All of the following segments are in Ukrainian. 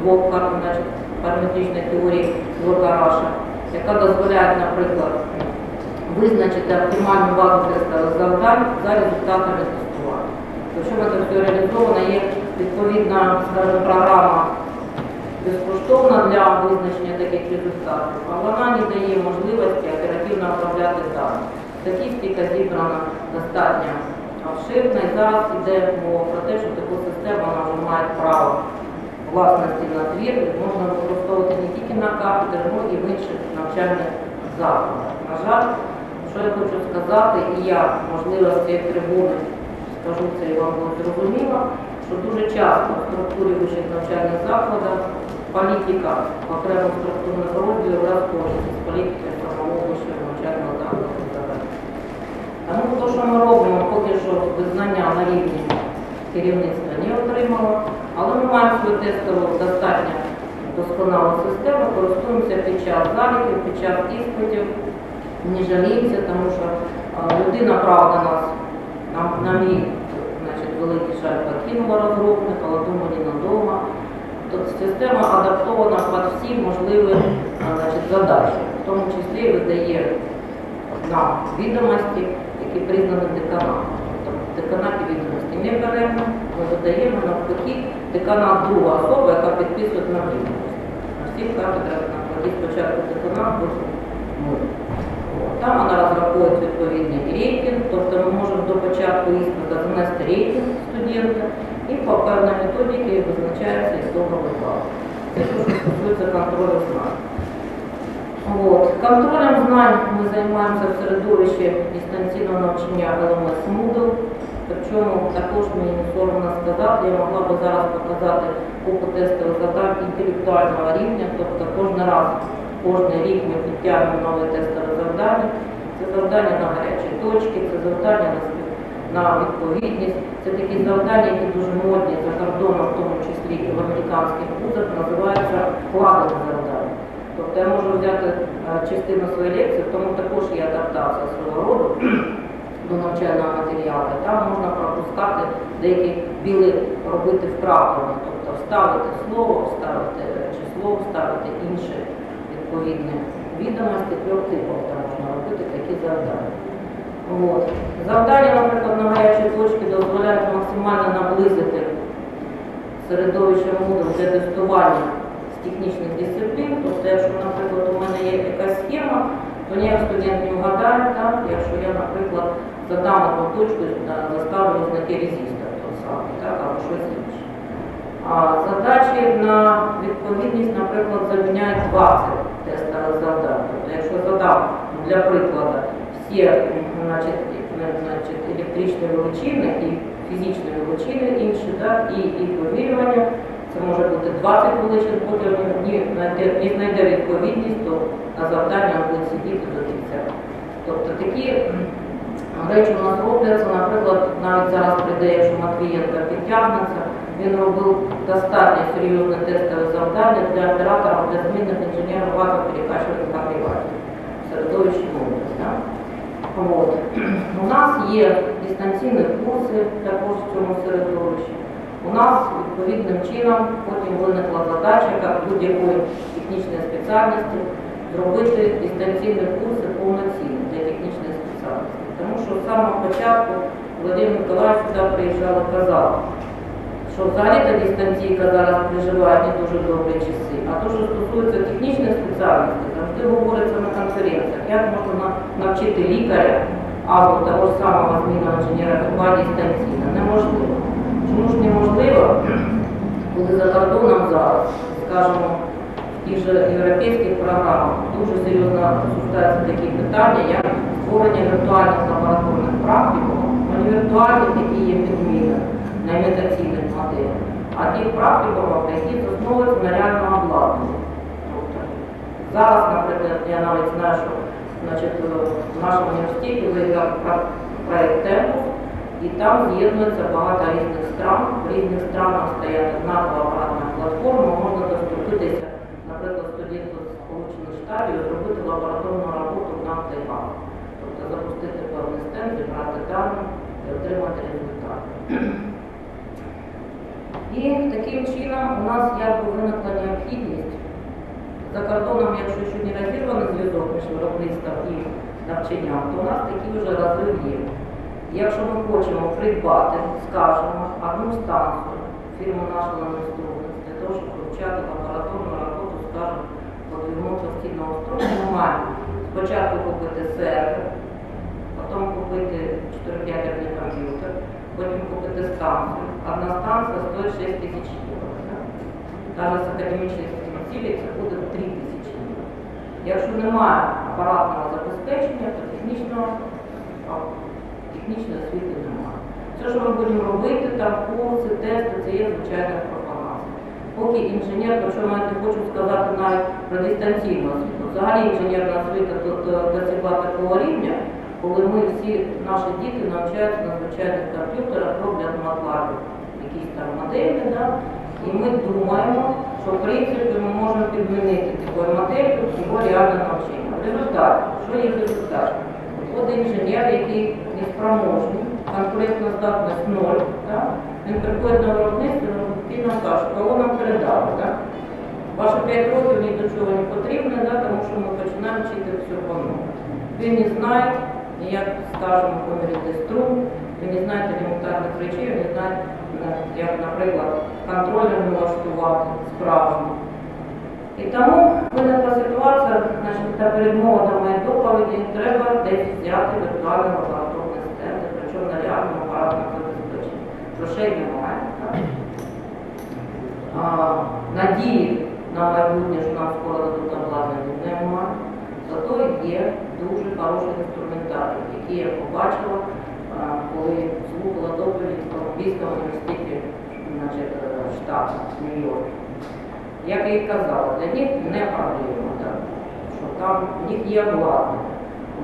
двох значить, параметричної теорії Лоргараша, яка дозволяє, наприклад, визначити оптимальну базу тестових завдань за результатами тестування. Причому це все реалізовано, є відповідна скажімо, програма безкоштовна для визначення таких результатів, а вона не дає можливості оперативно обробляти дані. Статистика зібрана достатньо обширна і зараз йде мова про те, що таку систему вона вже має право власності на двір, можна використовувати не тільки на кафедрі, але і в інших навчальних закладах. На жаль, що я хочу сказати, і я, можливо, з цієї трибуни скажу це і вам буде зрозуміло, що дуже часто в структурі вищих навчальних закладів політика окремо структурних розділів розходиться з політикою самого вищого навчального закладу. Тому те, що ми робимо, поки що визнання на рівні керівництва не отримало, але маємо свою достатньо досконалу систему, користуємося під час заліків, під час іспитів, не жаліємося, тому що людина, правда, нас на, на мій значить, великий жаль покинула розробник, але думаю, надовго. Тобто система адаптована під всі можливі значить, задачі, в тому числі видає нам відомості, які признані деканатом. Тобто деканаті відомості не беремо, ми видаємо навпаки деканат друга особа, яка підписує на відомості. На всіх кафедрах навпаки спочатку деканат. Там вона розраховує відповідний рейтинг, тобто ми можемо до початку іспиту занести рейтинг студента і по певній методиці визначається ітоговий бал. Це що стосується контролю знань. От. Контролем знань ми займаємося в середовищі дистанційного навчання ЛМС Moodle. Причому також мені не соромно сказати, я могла би зараз показати купу тестових завдань інтелектуального рівня, тобто кожен раз, кожен рік ми підтягуємо нове тестове завдання. Це завдання на гарячі точки, це завдання на, на відповідність. Це такі завдання, які дуже модні за кордоном, в тому числі і в американських вузах, називаються вкладені завдання. Тобто я можу взяти е, частину своєї лекції, тому також є адаптація свого роду до навчального матеріалу. Там можна пропускати деякі біли робити вправлення, тобто вставити слово, вставити число, вставити інші відповідні відомості трьох типів. Там можна робити такі завдання. От. Завдання, наприклад, на гарячі точки дозволяють максимально наблизити середовище Moodle для тестування з технічних дисциплін. Тобто, якщо, наприклад, у мене є якась схема, то ніяк студент не вгадає, так, якщо я, наприклад, задам одну точку, та- заставлю знайти резистор той самий, так, або щось інше. А задачі на відповідність, наприклад, заміняють 20 тестових завдань. Тобто, якщо задам для прикладу всі значить, е, значить, електричні величини і фізичні величини інші, так, і їх вимірювання, це може бути 20 величин, потім не знайде, відповідність, то на завдання буде сидіти до кінця. Тобто такі речі у нас робляться, наприклад, навіть зараз прийде, якщо Матвієнко підтягнеться, він робив достатньо серйозне тестове завдання для оператора, для змінних інженерів газоперекачувальних агрегатів в середовищі да. От. У нас є дистанційні курси також в цьому середовищі. У нас відповідним чином потім виникла задача, як будь-якої технічної спеціальності, зробити дистанційні курси повноцінні для технічної спеціальності. Тому що з самого початку Володимир Миколаївич сюди приїжджав і казав, що взагалі та дистанційка зараз переживає не дуже добрі часи. А то, що стосується технічної спеціальності, завжди говориться на конференціях, як можна навчити лікаря або того ж самого змінного інженера хіба дистанційно. Неможливо. Чому ж неможливо, коли за кордоном зараз, скажімо, в тих же європейських програмах дуже серйозно обсуждаються такі питання, як створення віртуальних лабораторних практикумів, вони віртуальні, які є підміни на імітаційних моделях, а тих практикумів, які засновуються на реальному обладнанні. Тобто зараз, наприклад, я навіть знаю, що значить, в нашому університеті виїхав проєкт «Темпус», і там з'єднується багато різних стран. В різних странах стоять однакова апаратна платформа, можна доступитися, наприклад, студенту Сполучених Штатів і зробити лабораторну роботу в нам Тайван. Тобто запустити певний стенд, зібрати дані і отримати результати. І таким чином у нас якби виникла За кордоном, якщо ще не розірваний зв'язок між виробництвом і навчанням, то у нас такий вже розрив є. Якщо ми хочемо придбати, скажімо, одну станцію фірму National Instruments для того, щоб вивчати лабораторну роботу, скажімо, по двигуну постійного строю, ми маємо спочатку купити сервер, потім купити 4-5 комп'ютер, потім купити станцію. Одна станція стоїть 6 тисяч євро. Навіть з академічних цілей це буде 3 тисячі євро. Якщо немає апаратного забезпечення, то технічного, технічної освіти немає. Все, що ми будемо робити, там курси, тести, це є звичайна профанація. Поки інженер, причому я не хочу сказати навіть про дистанційну освіту. Взагалі інженерна освіта досягла такого рівня, коли ми всі наші діти навчаються на звичайних комп'ютерах, роблять MATLAB, якісь там моделі, да? і ми думаємо, що в принципі ми можемо підмінити такою моделлю його реальне навчання. В результаті, що є результат? От інженер, який неспроможний, конкурентна здатність ноль, да? він приходить на виробництво і нам каже, кого нам передали. Да? Ваші 5 років ні до чого не потрібно, да? тому що ми починаємо вчити все по-новому. Він не знає, як, скажімо, поміряти струм, він не знає елементарних речей, він не знає, е, як, наприклад, контролер налаштувати справжньо. І тому виникла ситуація, значить, та передмова до моєї доповіді, треба десь взяти віртуальний лабораторний стенд, причому на реальному апаратному забезпеченні. Грошей немає. так. А, надії на майбутнє, що нам скоро дадуть обладнання, немає. Зато є дуже хороший інструментарій, який я побачила, коли слухала доповідь в Колумбійському університеті е, штату Нью-Йорк. Як я і казала, для них не проблема, так, що там у них є обладнання,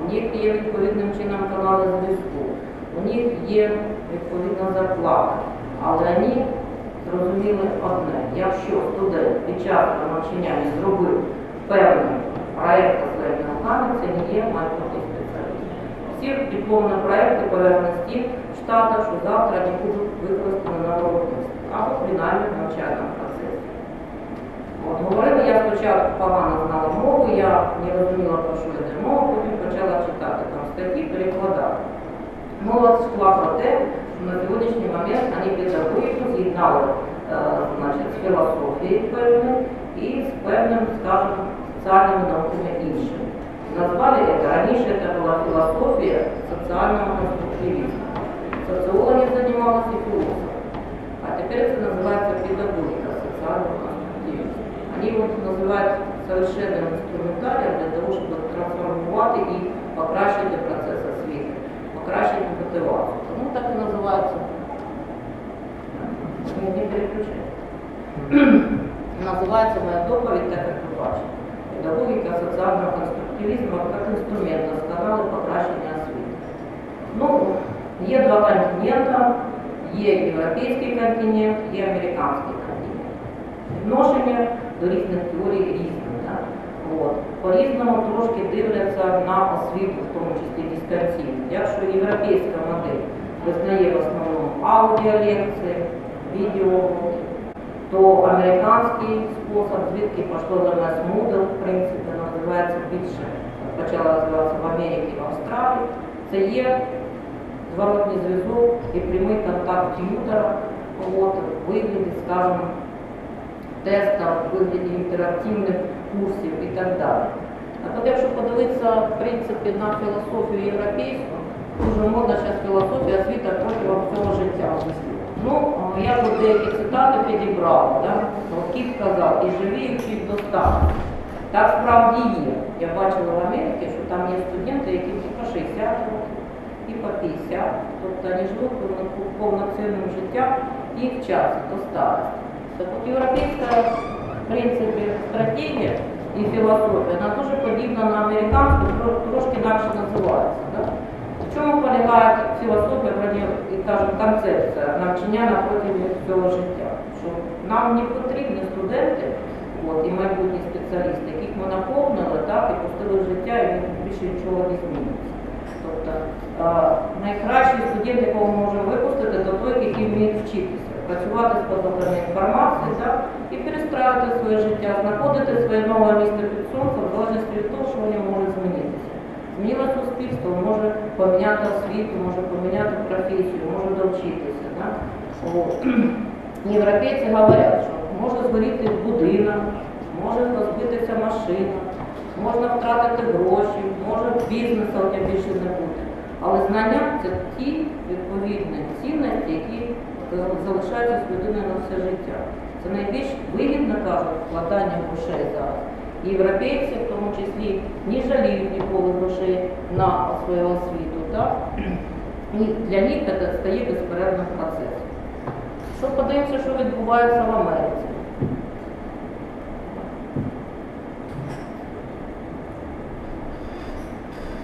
у них є відповідним чином канали зв'язку, у них є відповідна зарплата, але вони зрозуміли одне, якщо студент під час навчання не зробив певний проєкт своїми це не є майбутній спеціаліст. Всі дипломні проєкти пов'язані з тим в Штатах, що завтра не будуть використані на виробництві або принаймні в навчальному процесі. От, говорила, я спочатку погано знала мову, я не розуміла, про що йде мова, потім почала читати там статті, перекладати. Мова йшла про те, що на сьогоднішній момент вони педагогіку з'єднали е, значить, з філософією певною і з певним, скажімо, соціальними науками Назвали це, раніше це була філософія соціального конструктивізму. Соціологи займалися і філософи. А теперь это называется педагогика социального конструктивизма. Они его называют совершенным инструментарием для того, чтобы трансформувати і покращити процес освіти, покращити мотивацію. Тому так і називається. Не, не переключай. Називається моя доповідь, так як ви бачите. Педагогіка соціального конструктивізму як інструмент досконале покращення освіти. Ну, є два континента, є європейський континент, є американський континент. Відношення до різних теорій різні. Да? По-різному трошки дивляться на освіту, в тому числі дистанційно. Якщо європейська модель визнає в основному аудіолекції, відео, то американський спосіб, звідки пішло до нас Moodle, в принципі, називається більше, почала називатися в Америці, в Австралії, це є зворотний зв'язок і прямий контакт т'ютера, от, вигляді, скажімо, тестів, вигляді інтерактивних курсів і так далі. А от якщо подивитися, в принципі, на філософію європейську, дуже модна зараз філософія освіта протягом всього життя. Ну, я тут деякі цитати підібрала, да? Кіт казав, і живі, і вчить достатньо. Так справді є. Я бачила в Америці, що там є студенти, які і по 60 років, і по 50. Тобто вони живуть повно- повноцінним життям і вчаться до старості. Так от європейська, в принципі, стратегія і філософія, вона дуже подібна на американську, трошки інакше називається. Да? В чому полягає філософія, кажемо, концепція навчання на протязі всього життя? Що нам не потрібні студенти спеціалісти, яких ми наповнили так, і пустили життя, і більше нічого не зміниться. Тобто найкращий студент, якого ми можемо випустити, то той, який вміє вчитися. працювати з потоками інформації так, і перестраювати своє життя, знаходити своє нове місце під сонцем, в залежності від того, що вони можуть змінитися. Змінило суспільство, може поміняти освіту, може поміняти професію, може довчитися. Так? Європейці говорять, що може згоріти будинок, може розбитися машина, можна втратити гроші, може бізнесу у тебе більше не бути. Але знання це ті відповідні цінності, які залишаються з людиною на все життя. Це найбільш вигідно кажуть вкладання грошей зараз. І європейці, в тому числі, не жаліють ніколи грошей на свою освіту. Так? І для них це стає безперервним процесом. Що подивимося, що відбувається в Америці?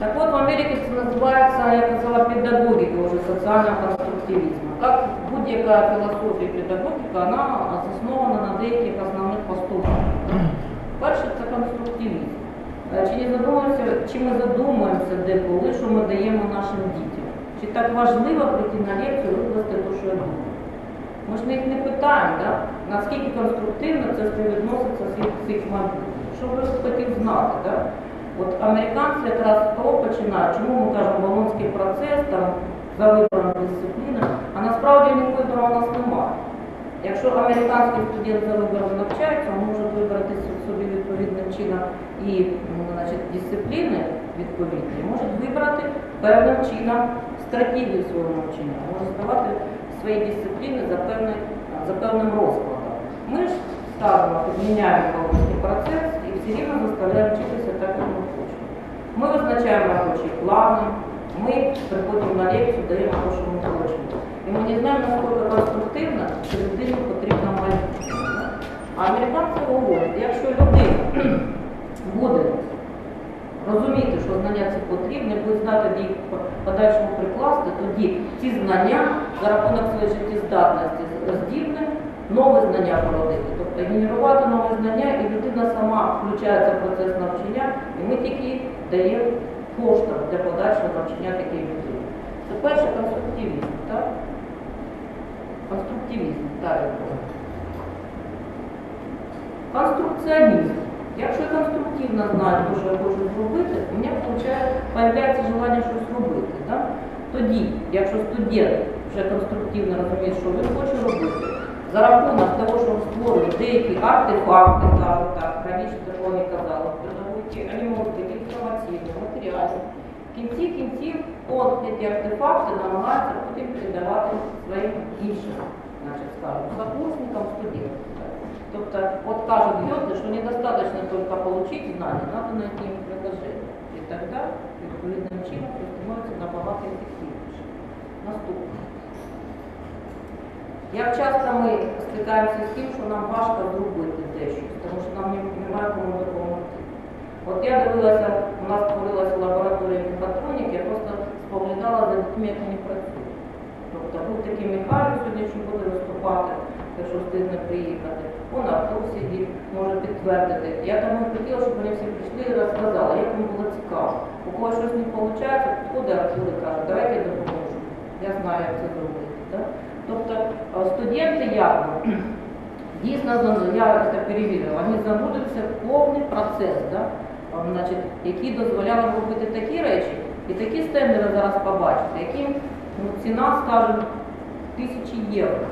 Так вот, в Америке это называется, я сказала, педагогика уже социального конструктивизма. Как будь-яка філософія педагогіка, вона заснована на деяких основних постулатах. Перше це конструктивізм. Е, Чи не задумуємося, чи ми задумуємося деколи, що ми даємо нашим дітям? Чи так важливо прийти на лекцію викласти те, що я думаю? Ми ж їх не питаємо, да? наскільки конструктивно це співвідноситься з їх, з їх майбутнім. Що ви хотів знати? Да? От американці якраз того починають, чому ми кажемо болонський процес, там, за вибором дисципліни, а насправді ні вибору у нас немає. Якщо американський студент за вибором навчається, він може вибрати собі відповідним чином і значить, дисципліни відповідні, може вибрати певним чином стратегію свого навчання, може здавати свої дисципліни за, певний, за певним розкладом. Ми ж ставимо, підміняємо болонський процес і все рівно заставляємо вчитися так, як ми хочемо. Ми визначаємо робочі плани, ми приходимо на лекцію, даємо ми хочемо. І ми не знаємо, наскільки конструктивно, що людині потрібно майбутнє. А американці говорять, якщо людина буде розуміти, що знання це потрібне, буде знати, де їх подальшому прикласти, тоді ці знання за рахунок своєї життєздатності здібне нове знання породити. Тобто генерувати нове знання, і людина сама включається в процес навчання, і ми тільки даємо поштовх для подальшого навчання такої людини. Це перше конструктивізм, так? Конструктивізм, далі. Конструкціонізм. Якщо я конструктивно знаю, що я хочу зробити, у мене з'являється желання щось робити. Так? Тоді, якщо студент вже конструктивно розуміє, що він хоче робити, за рахунок того, що створює деякі артефакти, кажуть так, раніше не казали, педагогіки, бути інформаційні, матеріальні. В кінці кінців от ці артефакти намагаються потім передавати своїм іншим, значить, скажімо, сокурсникам, студентам. Тобто, от кажуть Гёте, что недостаточно только получить знания, надо найти им приложение. И тогда відповідним чином становиться набагато ефективніше. Наступне. Як часто ми стикаємося з тим, що нам важко зробити дещо, тому що нам немає кому допомогти. От я дивилася, у нас створилася лабораторія мехатроніки, я просто споглядала за дітьми, як вони працюють. Тобто був такий Михайло сьогодні, що буде виступати, якщо встигне приїхати. Он Артур сидить, може підтвердити. Я тому хотіла, щоб вони всі прийшли і розказали, як їм було цікаво. У когось щось не виходить, підходить Артур і каже, давайте я допоможу. Я знаю, як це зробити. Так? Тобто е, студенти як дійсно я перевірила, вони занурилися в повний процес, да? значить, який дозволяв робити такі речі, і такі стенди ви зараз побачите, яким ну, ціна, скажімо, тисячі євро.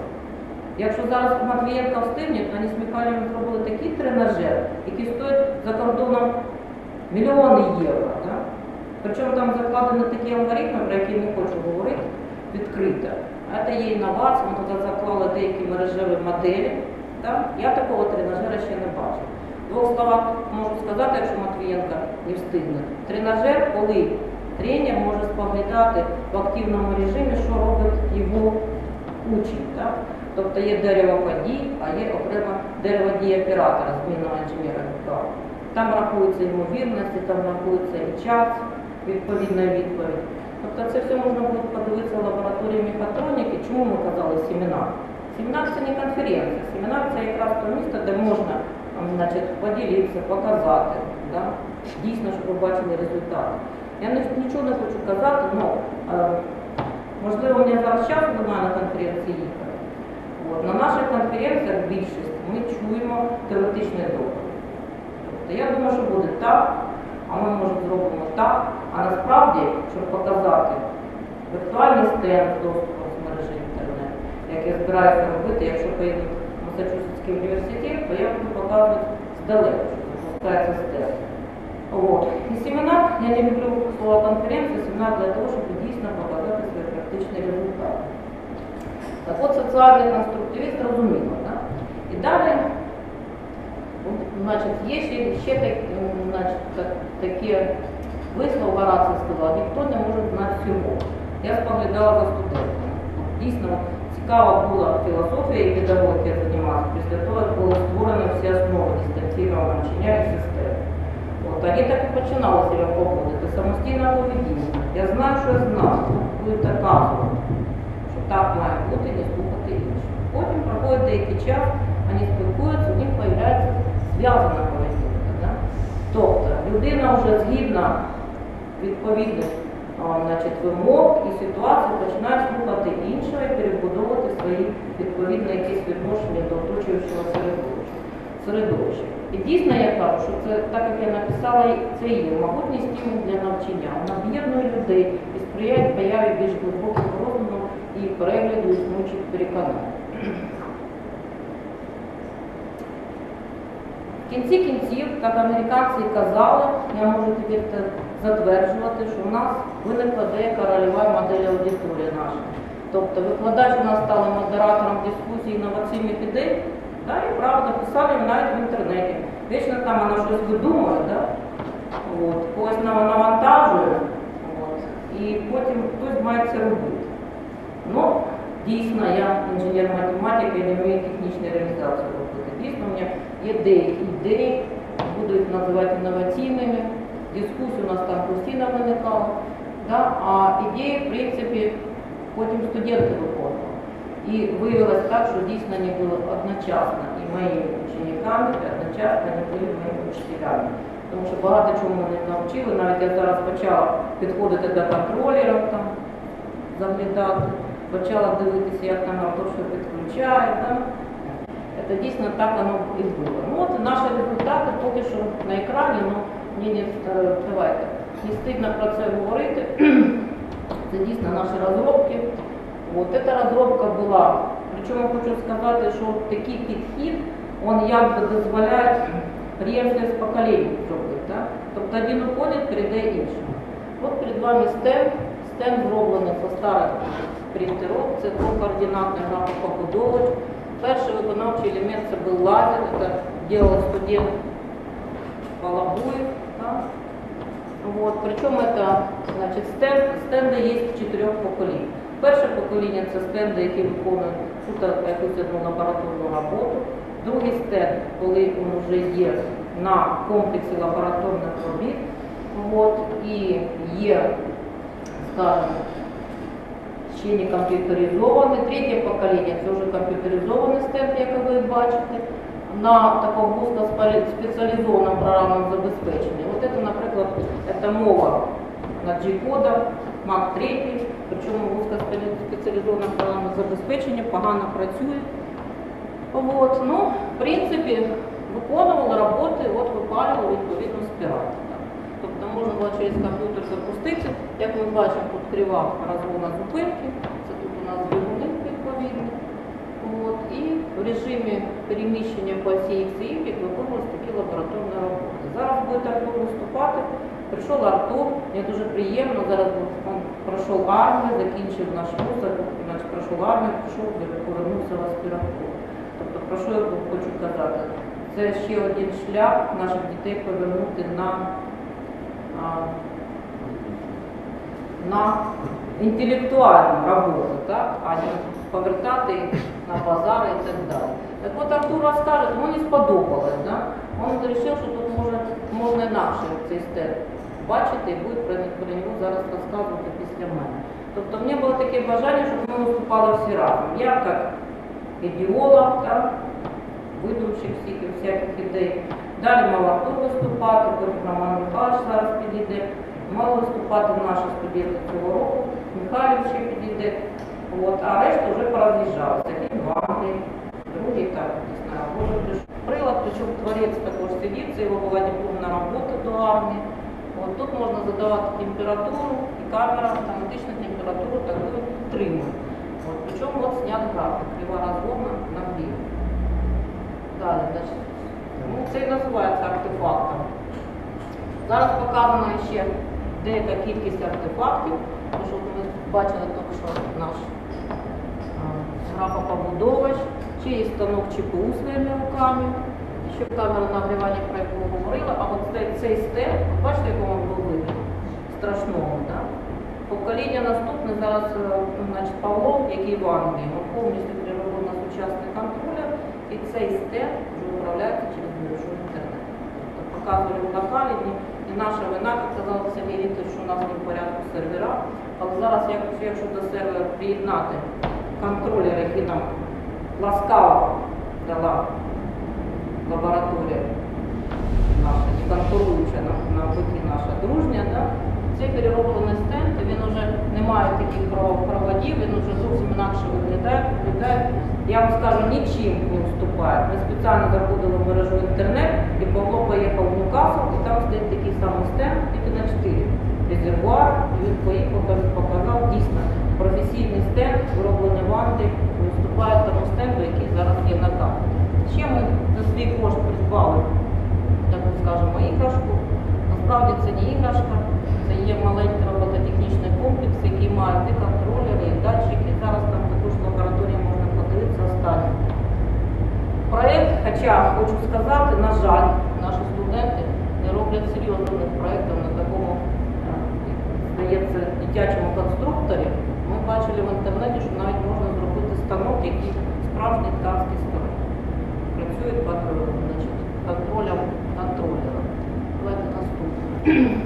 Якщо зараз Матвієнка встигне, то вони з Михайловим зробили такий тренажер, який стоїть за кордоном мільйони євро. Да? Причому там закладені такі алгоритми, про які не хочу говорити, відкрито. Це є інновація, ми туди заклали деякі мережеві моделі. Да? Я такого тренажера ще не бачив. В двох словах можу сказати, якщо Матвієнка не встигне. Тренажер, коли тренер може споглядати в активному режимі, що робить його учень. Так? Тобто є дерево подій, а є окремо дерево дій оператора, змінного інженера. Там рахуються ймовірності, там рахується і час, відповідна відповідь. Тобто це все можна буде подивитися в лабораторії мехатроніки. Чому ми казали семінар? Семінар це не конференція. Семінар це якраз те місце, де можна значить, поділитися, показати. Да? Дійсно, щоб ви бачили результати. Я нічого не хочу казати, але можливо, у зараз часу немає на конференції їхати. От, на наших конференціях більшість ми чуємо теоретичний доклад. Тобто я думаю, що буде так, а ми може зробимо так. А насправді, щоб показати віртуальний стенд з доступом з мережі інтернет, як я збираюся робити, якщо поїду в Масачусетський університет, то я буду показувати здалеку, що. Вот. І семінар, я не люблю слово конференція, семінар для того, щоб дійсно показати свої практичні результати. Так от соціальний конструктивіст зрозуміло. Да? І далі ну, значить, є ще, ще так, м, значить, так, такі вислов Горацій сказав, ніхто не може знати всього. Я споглядала за студентами. Дійсно, цікава була філософія і педагогія займалася після того, як були створені всі основи дистанційного навчання і системи. От, вони так і починали себе поводити, самостійне поведіння. Я знаю, що я знаю, буде доказувати, що так має бути, не слухати інших. Потім проходить деякий час, вони спілкуються, у них з'являється зв'язана поведінка. Да? Тобто людина вже згідна відповідних а, значить, вимог і ситуації починає слухати іншого і перебудовувати свої відповідні якісь відношення до оточуючого середовища. середовища. І дійсно я кажу, що це так як я написала, це є могутній стимул для навчання. Вона об'єднує людей і сприяє появі більш глибокого розуму і перегляду існуючих переконань. В кінці кінців, як американці казали, я можу тепер затверджувати, що у нас виникла деяка рольова модель аудиторії наша. Тобто викладач у нас стали модератором дискусії інноваційних ідей, да, і правда писали навіть в інтернеті. Вічно там вона щось видумує, да? От, когось нав- навантажує, от, і потім хтось має це робити. Ну, дійсно, я інженер-математик, я не вмію технічну реалізацію робити. Дійсно, у мене є деякі ідеї, буду їх називати інноваційними. Дискусії у нас там постійно виникали. Да? А ідеї, в принципі, потім студенти виконували. І виявилось так, що дійсно вони були одночасно і моїми учениками, і одночасно вони були моїми вчителями. Тому що багато чому вони навчили. Навіть я зараз почала підходити до контролерів, там, заглядати, почала дивитися, як там авто що підключає. Да? Це дійсно так воно і було. Ну от наші результати поки що на екрані, ну не е, давайте. Не стидно про це говорити. Це дійсно наші розробки. От ця розробка була. Причому хочу сказати, що такий підхід, він якби дозволяє преемственность поколінь зробити. Так? Тобто один уходить, передає іншому. От перед вами стенд. Стенд зроблений по старих принтерах, це координатний графопобудовувач. Перший виконавчий елемент це був лазер, це робив студент Балабуєв. Так? Вот. Причому це значить, стенд, стенди є чотирьох поколінь. Перше покоління це стенди, які виконують якусь одну лабораторну роботу. Другий стенд, коли він вже є на комплексі лабораторних робіт. От, і є, скажімо, ще не комп'ютеризований. Третє покоління це вже комп'ютеризований стенд, як ви бачите, на такому вузькоспеціалізованому програмному забезпеченні. От це, наприклад, це мова на G-кодах, Mac 3, причому вузькоспеціалізоване програмне забезпечення погано працює. От, ну, в принципі, виконували роботи, от випалювали відповідно спіраль. Тобто можна було через комп'ютер запустити. Як ми бачимо, тут крива розгона зупинки, це тут у нас двигуни відповідні. От, і в режимі переміщення по осі Y виконувалися такі лабораторні роботи. Зараз буде Артур виступати. Прийшов Артур, мені дуже приємно. Зараз він пройшов армію, закінчив наш вуз, значить пройшов армію, пішов, повернувся в аспірантуру. Тобто, про що я хочу казати? Це ще один шлях наших дітей повернути на на інтелектуальну роботу, так? а не повертати на базари і так далі. Так от Артур розкаже, тому не сподобалось. Да? Він вирішив, що тут може, можна інакше цей степ бачити і буде про, про нього зараз розказувати після мене. Тобто в мене було таке бажання, щоб ми виступали всі разом. Я як ідеолог, так? видумчих всіх і всяких ідей. Далі мав Артур виступати, потім Роман Михайлович зараз підійде. Мали виступати наші студенти цього року, Михайлів ще підійде. От, а решта вже пороз'їжджалися. День, другий так, десь на роботу прийшов. Прилад, причому творець також сидів, це його була дипломна робота до армії. От тут можна задавати температуру, і камера автоматично температуру таку підтримує. От, причому от снят графік, крива розгона на гріб. Далі, значить, ну, це і називається артефактом. Зараз показана ще деяка кількість артефактів, тому що ми бачили тільки що наш графопобудовач, чиї станок ЧПУ своїми руками, ще камера нагрівання, про яку ми говорили, а от цей, цей стенд, бачите, якому він був вигляд? Страшного, да? Покоління наступне зараз е, ну, значить, Павло, який в Англії, ми повністю переробив на сучасний контролер, і цей стенд вже управляється через мережу інтернет. Тобто показували в локалі, і, наша вина, як казав Сергій Вікторович, що у нас не в порядку сервера, але зараз, якщо до сервера приєднати контролер, який нам ласкаво дала лабораторія наша, і на, на путі наша дружня, да? цей перероблений стенд, він вже не має таких проводів, він вже зовсім інакше виглядає, виглядає. Я вам скажу, нічим не уступає. Ми спеціально заходили в мережу інтернет, і Павло поїхав в Ньюкасл, і там стоїть такий самий стенд, тільки на 4 резервуар, і він поїхав, показав дійсно професійний стенд, вироблений в Англії, виступає тому стенду, який зараз є на карті. Ще ми за свій кошт придбали, так ми скажемо, іграшку. Насправді це не іграшка, це є маленький робототехнічний комплекс, який має і контролери, і датчики. Зараз там також в лабораторії можна подивитися останнє. Проєкт, хоча хочу сказати, на жаль, наші студенти не роблять серйозних проєктів на такому, е, здається, дитячому конструкторі. Бачили в інтернеті, що навіть можна зробити станок, який справжній ткацький станок. Працює під контролем контролера. Давайте наступне.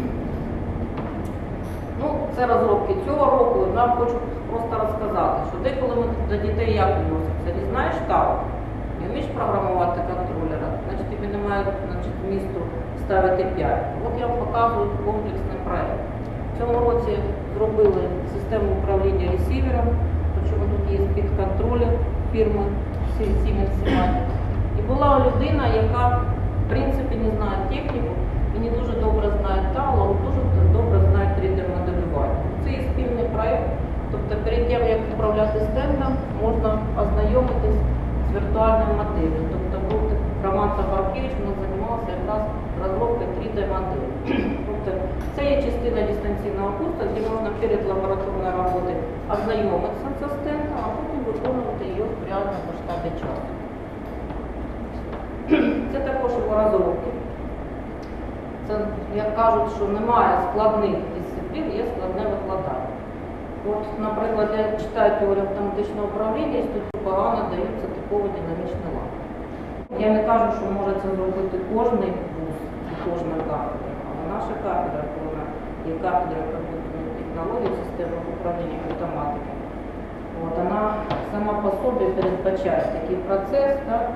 Ну, це розробки цього року. Нам хочу просто розказати, що деколи ми до дітей як відносимося. Не знаєш так, не вмієш програмувати контролера, значить тобі немає значить, місту ставити 5. От я вам показую комплексний проєкт. В цьому році зробили систему управління ресівером, причому тут є підконтролер фірми Siemens І була людина, яка в принципі не знає техніку і не дуже добре знає але дуже добре знає 3D-моделювання. Це є спільний проєкт. Тобто перед тим, як управляти стендом, можна ознайомитись з віртуальною моделлю. Тобто Роман Табаркевич, займався якраз розробкою 3D-моделі. Це є частина дистанційного курсу, де можна перед лабораторною роботою ознайомитися з стендом, а потім виконувати її в реальному масштабі часу. Це також його розробки. Це, як кажуть, що немає складних дисциплін, є складне викладання. От, наприклад, я читаю теорію автоматичного управління, і тут погано даються типові динамічні лампи. Я не кажу, що може це зробити кожний вуз кожна кафедра, наша кафедра, коли вона є кафедра комп'ютерної технології, системного управління автоматики, от, вона сама по собі передбачає такий процес, так?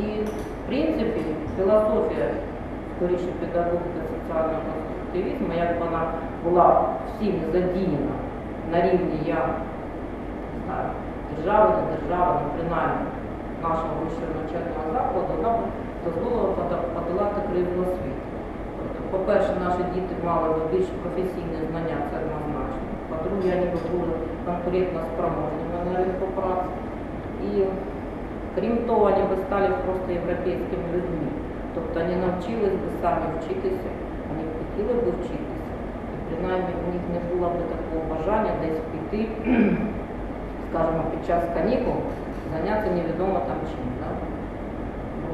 І в принципі філософія скоріше педагогіка соціального конструктивізму, як вона була всім задіяна на рівні я не знаю, держави, не держави, ну, принаймні нашого вищого навчального закладу, вона дозволила подолати кривду освіти. По-перше, наші діти мали б більш професійні знання, це однозначно. По-друге, вони б були конкурентно спроможними на ринку праці. І крім того, вони б стали просто європейськими людьми. Тобто вони навчились би самі вчитися, вони б хотіли б вчитися. І принаймні в них не було б такого бажання десь піти, скажімо, під час канікул, зайнятися невідомо там чим. Да? Ну,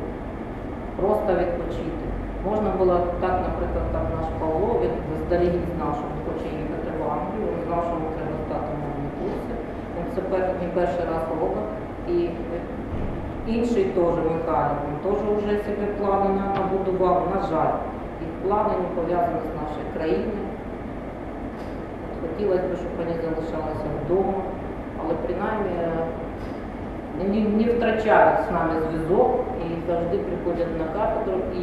Просто відпочити. Можна було так, наприклад, так наш Павло, він заздалегідь знав, що він хоче їхати в Англію, він знав, що йому треба на мовні курси. Він це не перший раз робить. І інший теж Михайло, він теж вже собі плани на- набудував, на жаль. Їх плани не пов'язані з нашою країною. От Хотілося б, щоб вони залишалися вдома, але принаймні е, не, не втрачають з нами зв'язок і завжди приходять на кафедру. І,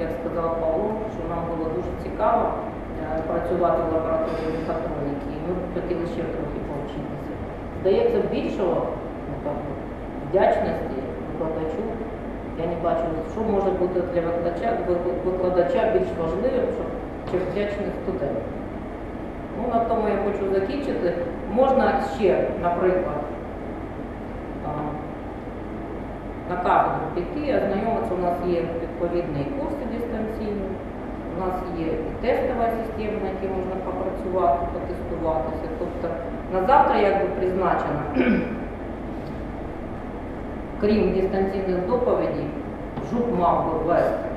як сказав Павло, що нам було дуже цікаво е, працювати в лабораторії мехатроніки, і ми б хотіли ще трохи повчитися. Здається, більшого вдячності викладачу. Я не бачу, що може бути для викладача, викладача більш важливим, чим вдячний студент. Ну, на тому я хочу закінчити. Можна ще, наприклад, а, на кафедру піти, ознайомитися, у нас є відповідні курси дистанційні, у нас є і тестова система, на якій можна попрацювати, потестуватися. Тобто на завтра якби призначено, крім дистанційних доповідей, ЖУК мав би ввести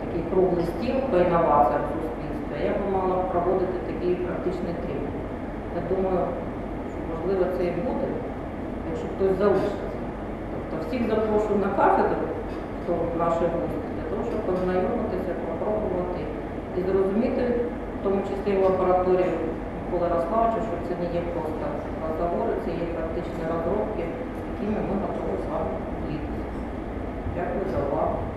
такий круглий стіл по інноваціям суспільства. Я би мала проводити такий практичний тренінг. Я думаю, що можливо це і буде, якщо хтось залишиться. Всіх запрошую на кафедру, до нашій гості, для того, щоб познайомитися, попробувати і зрозуміти, в тому числі в лабораторії Миколи Ярославовича, що це не є просто розговори, це є практичні розробки, якими ми готові з вами ділитися. Дякую за увагу.